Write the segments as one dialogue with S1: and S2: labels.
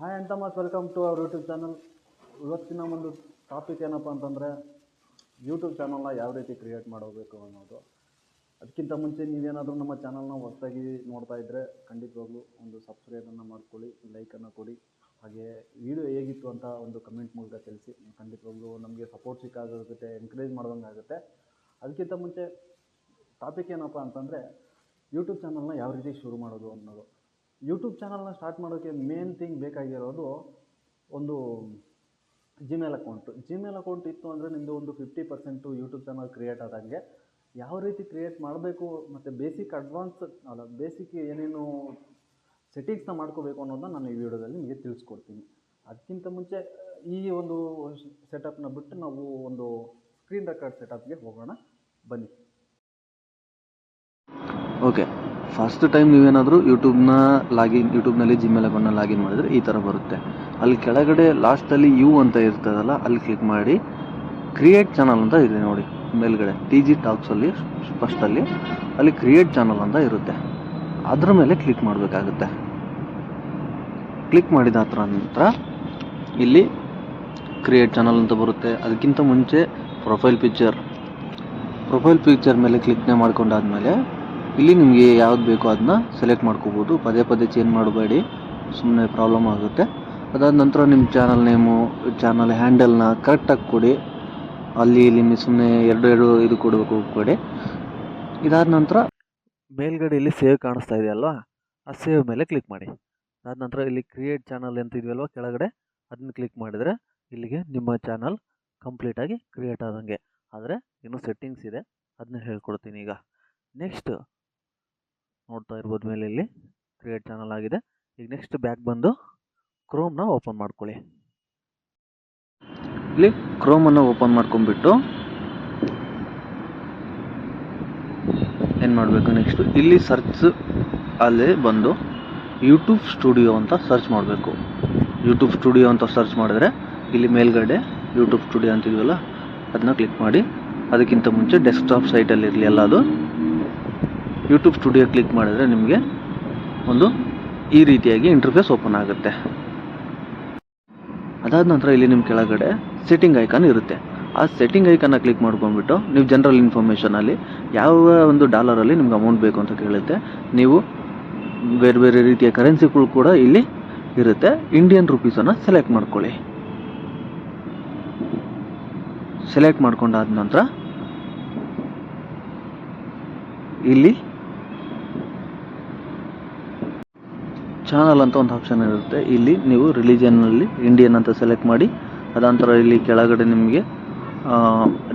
S1: Hi ಅಂತ much welcome to our YouTube channel ಇವತ್ತಿನ ಒಂದು ಟಾಪಿಕ್ ಏನಪ್ಪ ಅಂತಂದರೆ ಯೂಟ್ಯೂಬ್ ಚಾನಲ್ನ ಯಾವ ರೀತಿ ಕ್ರಿಯೇಟ್ ಮಾಡಬೇಕು ಅನ್ನೋದು. ಅದಕ್ಕಿಂತ ಮುಂಚೆ ನೀವೇನಾದರೂ ನಮ್ಮ ಚಾನಲ್ನ ಹೊಸದಾಗಿ ನೋಡ್ತಾ ಇದ್ದರೆ ಖಂಡಿತವಾಗ್ಲೂ ಒಂದು ಸಬ್ಸ್ಕ್ರೈಬನ್ನು ಮಾಡ್ಕೊಳ್ಳಿ ಲೈಕನ್ನು ಕೊಡಿ. ಹಾಗೆ ವಿಡಿಯೋ ಹೇಗಿತ್ತು ಅಂತ ಒಂದು ಕಮೆಂಟ್ ಮೂಲಕ ತಿಳಿಸಿ. ಖಂಡಿತವಾಗ್ಲೂ ನಮಗೆ ಸಪೋರ್ಟ್ ಸಿಕ್ಕಾಗುತ್ತೆ ಎನ್ಕರೇಜ್ ಮಾಡ್ದಂಗೆ ಆಗುತ್ತೆ. ಅದಕ್ಕಿಂತ ಮುಂಚೆ ಟಾಪಿಕ್ ಏನಪ್ಪ ಅಂತಂದರೆ ಯೂಟ್ಯೂಬ್ ಚಾನಲ್ನ ಯಾವ ರೀತಿ ಶುರು ಮಾಡೋದು ಅನ್ನೋದು. ಯೂಟ್ಯೂಬ್ ಚಾನಲ್ನ ಸ್ಟಾರ್ಟ್ ಮಾಡೋಕ್ಕೆ ಮೇನ್ ಥಿಂಗ್ ಬೇಕಾಗಿರೋದು ಒಂದು ಜಿಮೇಲ್ ಅಕೌಂಟು ಜಿಮೇಲ್ ಅಕೌಂಟ್ ಇತ್ತು ಅಂದರೆ ನಿಮ್ಮದು ಒಂದು fifty percent YouTube channel create ಆದಂಗೆ ಯಾವ ರೀತಿ ಕ್ರಿಯೇಟ್ ಮಾಡಬೇಕು ಮತ್ತು ಬೇಸಿಕ್ ಅಡ್ವಾನ್ಸ್ ಅಲ್ಲ ಬೇಸಿಕ್ ಏನೇನು ಸೆಟ್ಟಿಂಗ್ಸ್ನ ಮಾಡ್ಕೋಬೇಕು ಅನ್ನೋದನ್ನ ನಾನು ಈ ವಿಡಿಯೋದಲ್ಲಿ ನಿಮಗೆ ತಿಳಿಸ್ಕೊಡ್ತೀನಿ. ಅದಕ್ಕಿಂತ ಮುಂಚೆ, ಈ ಒಂದು ಸೆಟಪ್ನ ಬಿಟ್ಟು ನಾವು ಒಂದು ಸ್ಕ್ರೀನ್ ರೆಕಾರ್ಡ್ ಸೆಟಪ್ಗೆ ಹೋಗೋಣ. ಬನ್ನಿ.
S2: ಓಕೆ ಫಸ್ಟ್ ಟೈಮ್ ನೀವೇನಾದರೂ ಯೂಟ್ಯೂಬ್ನ ಲಾಗಿನ್ ಯೂಟ್ಯೂಬ್ನಲ್ಲಿ ಜಿಮೇಲ್ ಅಕೌಂಟ್ನ ಲಾಗಿನ್ ಮಾಡಿದರೆ ಈ ಥರ ಬರುತ್ತೆ. ಅಲ್ಲಿ ಕೆಳಗಡೆ ಲಾಸ್ಟಲ್ಲಿ ಯು ಅಂತ ಇರ್ತದಲ್ಲ, ಅಲ್ಲಿ ಕ್ಲಿಕ್ ಮಾಡಿ ಕ್ರಿಯೇಟ್ ಚಾನಲ್ ಅಂತ ಇದೆ ನೋಡಿ, ಮೇಲ್ಗಡೆ ಟಿ ಜಿ ಟಾಕ್ಸಲ್ಲಿ ಫಸ್ಟಲ್ಲಿ ಅಲ್ಲಿ ಕ್ರಿಯೇಟ್ ಚಾನಲ್ ಅಂತ ಇರುತ್ತೆ. ಅದರ ಮೇಲೆ ಕ್ಲಿಕ್ ಮಾಡಬೇಕಾಗುತ್ತೆ. ಕ್ಲಿಕ್ ಮಾಡಿದ ಹತ್ರ ನಂತರ ಇಲ್ಲಿ ಕ್ರಿಯೇಟ್ ಚಾನಲ್ ಅಂತ ಬರುತ್ತೆ. ಅದಕ್ಕಿಂತ ಮುಂಚೆ ಪ್ರೊಫೈಲ್ ಪಿಕ್ಚರ್ ಪ್ರೊಫೈಲ್ ಪಿಕ್ಚರ್ ಮೇಲೆ ಕ್ಲಿಕ್ನೇ ಮಾಡ್ಕೊಂಡಾದ್ಮೇಲೆ ಇಲ್ಲಿ ನಿಮಗೆ ಯಾವ್ದು ಬೇಕೋ ಅದನ್ನ ಸೆಲೆಕ್ಟ್ ಮಾಡ್ಕೋಬೋದು. ಪದೇ ಪದೇ ಚೇಂಜ್ ಮಾಡಬೇಡಿ. ಸುಮ್ಮನೆ ಪ್ರಾಬ್ಲಮ್ ಆಗುತ್ತೆ. ಅದಾದ ನಂತರ ನಿಮ್ಮ ಚಾನಲ್ ನೇಮು ಚಾನಲ್ ಹ್ಯಾಂಡಲ್ನ ಕರೆಕ್ಟಾಗಿ ಕೊಡಿ. ಅಲ್ಲಿ ಇಲ್ಲಿ ಸುಮ್ಮನೆ ಎರಡು ಎರಡು ಇದು ಕೊಡಬೇಕು, ಕೊಡಿ. ಇದಾದ ನಂತರ ಮೇಲ್ಗಡೆ ಇಲ್ಲಿ ಸೇವ್ ಕಾಣಿಸ್ತಾ ಇದೆಯಲ್ವಾ ಆ ಸೇವ್ ಮೇಲೆ ಕ್ಲಿಕ್ ಮಾಡಿ. ಅದಾದ ನಂತರ ಇಲ್ಲಿ ಕ್ರಿಯೇಟ್ ಚಾನಲ್ ಅಂತ ಇದೆಯಲ್ವಾ ಕೆಳಗಡೆ ಅದನ್ನ ಕ್ಲಿಕ್ ಮಾಡಿದರೆ ಇಲ್ಲಿಗೆ ನಿಮ್ಮ ಚಾನಲ್ ಕಂಪ್ಲೀಟಾಗಿ ಕ್ರಿಯೇಟ್ ಆದಂಗೆ. ಆದರೆ ಇನ್ನೂ ಸೆಟ್ಟಿಂಗ್ಸ್ ಇದೆ. ಅದನ್ನ ಹೇಳ್ಕೊಡ್ತೀನಿ ಈಗ. ನೆಕ್ಸ್ಟ್ ನೋಡ್ತಾ ಇರ್ಬೋದು ಮೇಲೆ ಇಲ್ಲಿ. ಕ್ರಿಯೇಟ್ ಚಾನಲ್ ಆಗಿದೆ. ಈಗ ನೆಕ್ಸ್ಟ್ ಬ್ಯಾಕ್ ಬಂದು ಕ್ರೋಮ್ನ ಓಪನ್ ಮಾಡ್ಕೊಳ್ಳಿ. ಇಲ್ಲಿ ಕ್ರೋಮನ್ನು ಓಪನ್ ಮಾಡ್ಕೊಂಡ್ಬಿಟ್ಟು ಏನು ಮಾಡಬೇಕು ನೆಕ್ಸ್ಟು ಇಲ್ಲಿ ಸರ್ಚ್ ಅಲ್ಲಿ ಬಂದು ಯೂಟ್ಯೂಬ್ ಸ್ಟುಡಿಯೋ ಅಂತ ಸರ್ಚ್ ಮಾಡಬೇಕು. ಯೂಟ್ಯೂಬ್ ಸ್ಟುಡಿಯೋ ಅಂತ ಸರ್ಚ್ ಮಾಡಿದ್ರೆ ಇಲ್ಲಿ ಮೇಲ್ಗಡೆ ಯೂಟ್ಯೂಬ್ ಸ್ಟುಡಿಯೋ ಅಂತಿದ್ವಲ್ಲ, ಅದನ್ನ ಕ್ಲಿಕ್ ಮಾಡಿ. ಅದಕ್ಕಿಂತ ಮುಂಚೆ ಡೆಸ್ಕ್ಟಾಪ್ ಸೈಟಲ್ಲಿರಲಿ ಎಲ್ಲ ಅದು ಯೂಟ್ಯೂಬ್ ಸ್ಟುಡಿಯೋ ಕ್ಲಿಕ್ ಮಾಡಿದರೆ ನಿಮಗೆ ಒಂದು ಈ ರೀತಿಯಾಗಿ ಇಂಟರ್ಫೇಸ್ ಓಪನ್ ಆಗುತ್ತೆ. ಅದಾದ ನಂತರ ಇಲ್ಲಿ ನಿಮ್ಮ ಕೆಳಗಡೆ ಸೆಟ್ಟಿಂಗ್ ಐಕಾನ್ ಇರುತ್ತೆ. ಆ ಸೆಟ್ಟಿಂಗ್ ಐಕನ್ನ ಕ್ಲಿಕ್ ಮಾಡ್ಕೊಂಡ್ಬಿಟ್ಟು ನೀವು ಜನರಲ್ ಇನ್ಫಾರ್ಮೇಷನಲ್ಲಿ ಯಾವ ಒಂದು ಡಾಲರಲ್ಲಿ ನಿಮ್ಗೆ ಅಮೌಂಟ್ ಬೇಕು ಅಂತ ಕೇಳುತ್ತೆ. ನೀವು ಬೇರೆ ಬೇರೆ ರೀತಿಯ ಕರೆನ್ಸಿಗಳು ಕೂಡ ಇಲ್ಲಿ ಇರುತ್ತೆ. ಇಂಡಿಯನ್ ರುಪೀಸನ್ನು ಸೆಲೆಕ್ಟ್ ಮಾಡ್ಕೊಳ್ಳಿ. ಸೆಲೆಕ್ಟ್ ಮಾಡ್ಕೊಂಡಾದ ನಂತರ ಇಲ್ಲಿ ಚಾನಲ್ ಅಂತ ಒಂದು ಆಪ್ಷನ್ ಇರುತ್ತೆ. ಇಲ್ಲಿ ನೀವು ರಿಲಿಜನ್ನಲ್ಲಿ ಇಂಡಿಯನ್ ಅಂತ ಸೆಲೆಕ್ಟ್ ಮಾಡಿ, ಅದಾಂತರ ಇಲ್ಲಿ ಕೆಳಗಡೆ ನಿಮಗೆ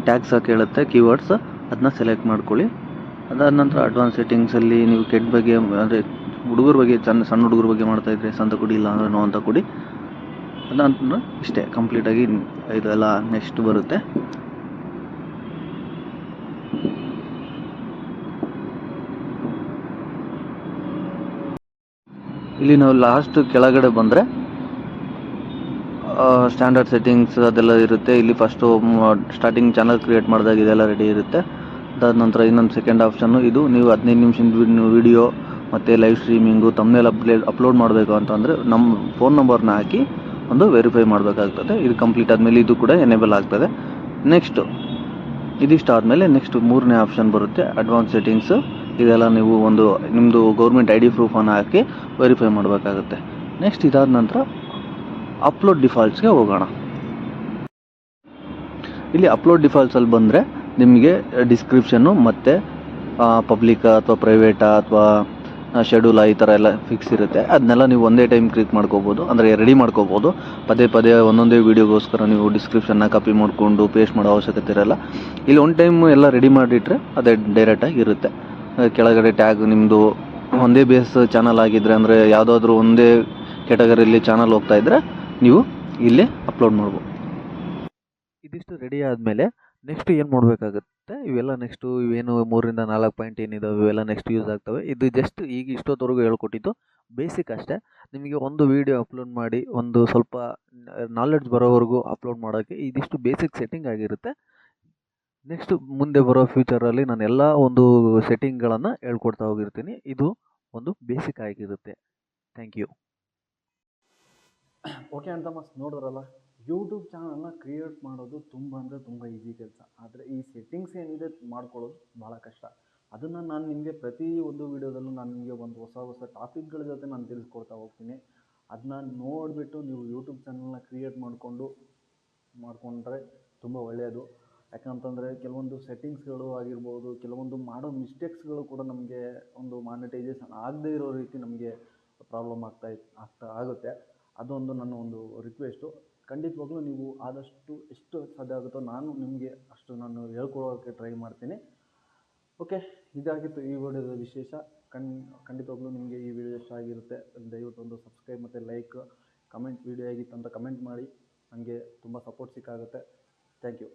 S2: ಟ್ಯಾಕ್ಸ್ ಕೇಳುತ್ತೆ ಕೀವರ್ಡ್ಸ್ ಅದನ್ನ ಸೆಲೆಕ್ಟ್ ಮಾಡ್ಕೊಳ್ಳಿ. ಅದಾದ ನಂತರ ಅಡ್ವಾನ್ಸ್ ಸೆಟ್ಟಿಂಗ್ಸಲ್ಲಿ ನೀವು ಕೆಟ್ಟ ಬಗ್ಗೆ, ಅಂದರೆ ಹುಡುಗರ ಬಗ್ಗೆ ಚೆನ್ನ ಸಣ್ಣ ಹುಡುಗರ ಬಗ್ಗೆ ಮಾಡ್ತಾ ಇದ್ರೆ ಸಂತ ಕೊಡಿ, ಇಲ್ಲ ಅಂದ್ರೆ ನೋ ಅಂತ ಕೊಡಿ. ಅದಂತಂದ್ರೆ ಇಷ್ಟೇ ಕಂಪ್ಲೀಟಾಗಿ ಇದೆಲ್ಲ ನೆಕ್ಸ್ಟ್ ಬರುತ್ತೆ. ಇಲ್ಲಿ ನಾವು ಲಾಸ್ಟ್ ಕೆಳಗಡೆ ಬಂದರೆ ಸ್ಟ್ಯಾಂಡರ್ಡ್ ಸೆಟ್ಟಿಂಗ್ಸ್ ಅದೆಲ್ಲ ಇರುತ್ತೆ. ಇಲ್ಲಿ ಫಸ್ಟು ಸ್ಟಾರ್ಟಿಂಗ್ ಚಾನಲ್ ಕ್ರಿಯೇಟ್ ಮಾಡಿದಾಗ ಇದೆಲ್ಲ ರೆಡಿ ಇರುತ್ತೆ. ಅದಾದ ನಂತರ ಇನ್ನೊಂದು ಸೆಕೆಂಡ್ ಆಪ್ಷನ್ನು ಇದು ನೀವು ಹದಿನೈದು ನಿಮಿಷದ ವಿಡಿಯೋ ಮತ್ತು ಲೈವ್ ಸ್ಟ್ರೀಮಿಂಗು ತಮ್ಮೇಲೆ ಅಪ್ಲೇಡ್ ಅಪ್ಲೋಡ್ ಮಾಡಬೇಕು ಅಂತಂದರೆ ನಮ್ಮ ಫೋನ್ ನಂಬರ್ನ ಹಾಕಿ ಒಂದು ವೆರಿಫೈ ಮಾಡಬೇಕಾಗ್ತದೆ. ಇದು ಕಂಪ್ಲೀಟ್ ಆದಮೇಲೆ ಇದು ಕೂಡ ಎನೇಬಲ್ ಆಗ್ತದೆ. ನೆಕ್ಸ್ಟು ಇದಿಷ್ಟು ಆದಮೇಲೆ ನೆಕ್ಸ್ಟ್ ಮೂರನೇ ಆಪ್ಷನ್ ಬರುತ್ತೆ ಅಡ್ವಾನ್ಸ್ ಸೆಟ್ಟಿಂಗ್ಸು ಇದೆಲ್ಲ ನೀವು ಒಂದು ನಿಮ್ಮದು ಗೌರ್ಮೆಂಟ್ ಐ ಡಿ ಪ್ರೂಫನ್ನು ಹಾಕಿ ವೆರಿಫೈ ಮಾಡಬೇಕಾಗುತ್ತೆ. ನೆಕ್ಸ್ಟ್ ಇದಾದ ನಂತರ ಅಪ್ಲೋಡ್ ಡಿಫಾಲ್ಟ್ಸ್ಗೆ ಹೋಗೋಣ. ಇಲ್ಲಿ ಅಪ್ಲೋಡ್ ಡಿಫಾಲ್ಟ್ಸಲ್ಲಿ ಬಂದರೆ ನಿಮಗೆ ಡಿಸ್ಕ್ರಿಪ್ಷನ್ನು ಮತ್ತು ಪಬ್ಲಿಕ್ ಅಥವಾ ಪ್ರೈವೇಟಾ ಅಥವಾ ಶೆಡ್ಯೂಲ ಈ ಥರ ಎಲ್ಲ ಫಿಕ್ಸ್ ಇರುತ್ತೆ. ಅದನ್ನೆಲ್ಲ ನೀವು ಒಂದೇ ಟೈಮ್ ಕ್ಲಿಕ್ ಮಾಡ್ಕೋಬೋದು. ಅಂದರೆ ರೆಡಿ ಮಾಡ್ಕೋಬೋದು. ಪದೇ ಪದೇ ಒಂದೊಂದೇ ವೀಡಿಯೋಗೋಸ್ಕರ ನೀವು ಡಿಸ್ಕ್ರಿಪ್ಷನ್ನ ಕಾಪಿ ಮಾಡಿಕೊಂಡು ಪೇಸ್ಟ್ ಮಾಡೋ ಅವಶ್ಯಕತೆ ಇರಲ್ಲ. ಇಲ್ಲಿ ಒನ್ ಟೈಮ್ ಎಲ್ಲ ರೆಡಿ ಮಾಡಿಟ್ರೆ ಅದೇ ಡೈರೆಕ್ಟಾಗಿ ಇರುತ್ತೆ. ಕೆಳಗಡೆ ಟ್ಯಾಗ್ ನಿಮ್ಮದು ಒಂದೇ ಬೇಸ್ ಚಾನಲ್ ಆಗಿದ್ದರೆ ಅಂದರೆ ಯಾವುದಾದ್ರೂ ಒಂದೇ ಕ್ಯಾಟಗರಿಯಲ್ಲಿ ಚಾನಲ್ ಹೋಗ್ತಾ ಇದ್ದರೆ ನೀವು ಇಲ್ಲಿ ಅಪ್ಲೋಡ್ ಮಾಡ್ಬೋದು. ಇದಿಷ್ಟು ರೆಡಿ ಆದಮೇಲೆ ನೆಕ್ಸ್ಟ್ ಏನು ಮಾಡಬೇಕಾಗುತ್ತೆ? ಇವೆಲ್ಲ ನೆಕ್ಸ್ಟು ಇವೇನು ಮೂರಿಂದ ನಾಲ್ಕು ಪಾಯಿಂಟ್ ಏನಿದಾವೆ? ಇವೆಲ್ಲ ನೆಕ್ಸ್ಟ್ ಯೂಸ್ ಆಗ್ತವೆ. ಇದು ಜಸ್ಟ್ ಈಗ ಇಷ್ಟೊತ್ತವರೆಗೂ ಹೇಳ್ಕೊಟ್ಟಿದ್ದು. ಬೇಸಿಕ್ ಅಷ್ಟೇ. ನಿಮಗೆ ಒಂದು ವೀಡಿಯೋ ಅಪ್ಲೋಡ್ ಮಾಡಿ, ಒಂದು ಸ್ವಲ್ಪ ನಾಲೆಡ್ಜ್ ಬರೋವರೆಗೂ ಅಪ್ಲೋಡ್ ಮಾಡೋಕ್ಕೆ ಇದಿಷ್ಟು ಬೇಸಿಕ್ ಸೆಟ್ಟಿಂಗ್ ಆಗಿರುತ್ತೆ. ನೆಕ್ಸ್ಟ್ ಮುಂದೆ ಬರೋ ಫ್ಯೂಚರಲ್ಲಿ ನಾನು ಎಲ್ಲ ಒಂದು ಸೆಟ್ಟಿಂಗ್ಗಳನ್ನು ಹೇಳ್ಕೊಡ್ತಾ ಹೋಗಿರ್ತೀನಿ. ಇದು ಒಂದು ಬೇಸಿಕ್ ಆಗಿರುತ್ತೆ. ಥ್ಯಾಂಕ್ ಯು
S1: ಓಕೆ ಅಂತ ಮಸ್ತ್ ನೋಡಿದ್ರಲ್ಲ ಯೂಟ್ಯೂಬ್ ಚಾನಲ್ನ ಕ್ರಿಯೇಟ್ ಮಾಡೋದು ತುಂಬ ಅಂದರೆ ತುಂಬ ಈಸಿ ಕೆಲಸ. ಆದರೆ ಈ ಸೆಟ್ಟಿಂಗ್ಸ್ ಏನಿದೆ ಮಾಡ್ಕೊಳ್ಳೋದು ಭಾಳ ಕಷ್ಟ. ಅದನ್ನು ನಾನು ನಿಮಗೆ ಪ್ರತಿ ಒಂದು ವೀಡಿಯೋದಲ್ಲೂ ನಾನು ನಿಮಗೆ ಒಂದು ಹೊಸ ಹೊಸ ಟಾಪಿಕ್ಗಳ ಜೊತೆ ನಾನು ತಿಳಿಸ್ಕೊಡ್ತಾ ಹೋಗ್ತೀನಿ. ಅದನ್ನ ನೋಡಿಬಿಟ್ಟು ನೀವು ಯೂಟ್ಯೂಬ್ ಚಾನಲ್ನ ಕ್ರಿಯೇಟ್ ಮಾಡಿಕೊಂಡು, ಮಾಡಿಕೊಂಡ್ರೆ ತುಂಬ ಒಳ್ಳೆಯದು ಯಾಕಂತಂದರೆ ಕೆಲವೊಂದು ಸೆಟ್ಟಿಂಗ್ಸ್ಗಳು ಆಗಿರ್ಬೋದು, ಕೆಲವೊಂದು ಮಾಡೋ ಮಿಸ್ಟೇಕ್ಸ್ಗಳು ಕೂಡ ನಮಗೆ ಒಂದು ಮಾನಿಟೈಸೇಷನ್ ಆಗದೇ ಇರೋ ರೀತಿ ನಮಗೆ ಪ್ರಾಬ್ಲಮ್ ಆಗ್ತಾ ಇತ್ತು ಆಗ್ತಾ ಆಗುತ್ತೆ. ಅದೊಂದು ನನ್ನ ಒಂದು ರಿಕ್ವೆಸ್ಟು ಖಂಡಿತವಾಗ್ಲೂ ನೀವು ಆದಷ್ಟು ಎಷ್ಟು ಸಾಧ್ಯ ಆಗುತ್ತೋ ನಾನು ನಿಮಗೆ ಅಷ್ಟು ನಾನು ಹೇಳ್ಕೊಡೋಕ್ಕೆ ಟ್ರೈ ಮಾಡ್ತೀನಿ. ಓಕೆ ಇದಾಗಿತ್ತು ಈ ವಿಡಿಯೋದ ವಿಶೇಷ. ಕಣ್ ಖಂಡಿತವಾಗ್ಲೂ ನಿಮಗೆ ಈ ವಿಡಿಯೋ ಇಷ್ಟ ಆಗಿರುತ್ತೆ, ದಯವಿಟ್ಟು ಒಂದು ಸಬ್ಸ್ಕ್ರೈಬ್ ಮತ್ತು ಲೈಕ್ ಕಮೆಂಟ್ ವಿಡಿಯೋ ಆಗಿತ್ತು ಅಂತ ಕಮೆಂಟ್ ಮಾಡಿ ನನಗೆ ತುಂಬ ಸಪೋರ್ಟ್ ಸಿಕ್ಕಾಗುತ್ತೆ. Thank you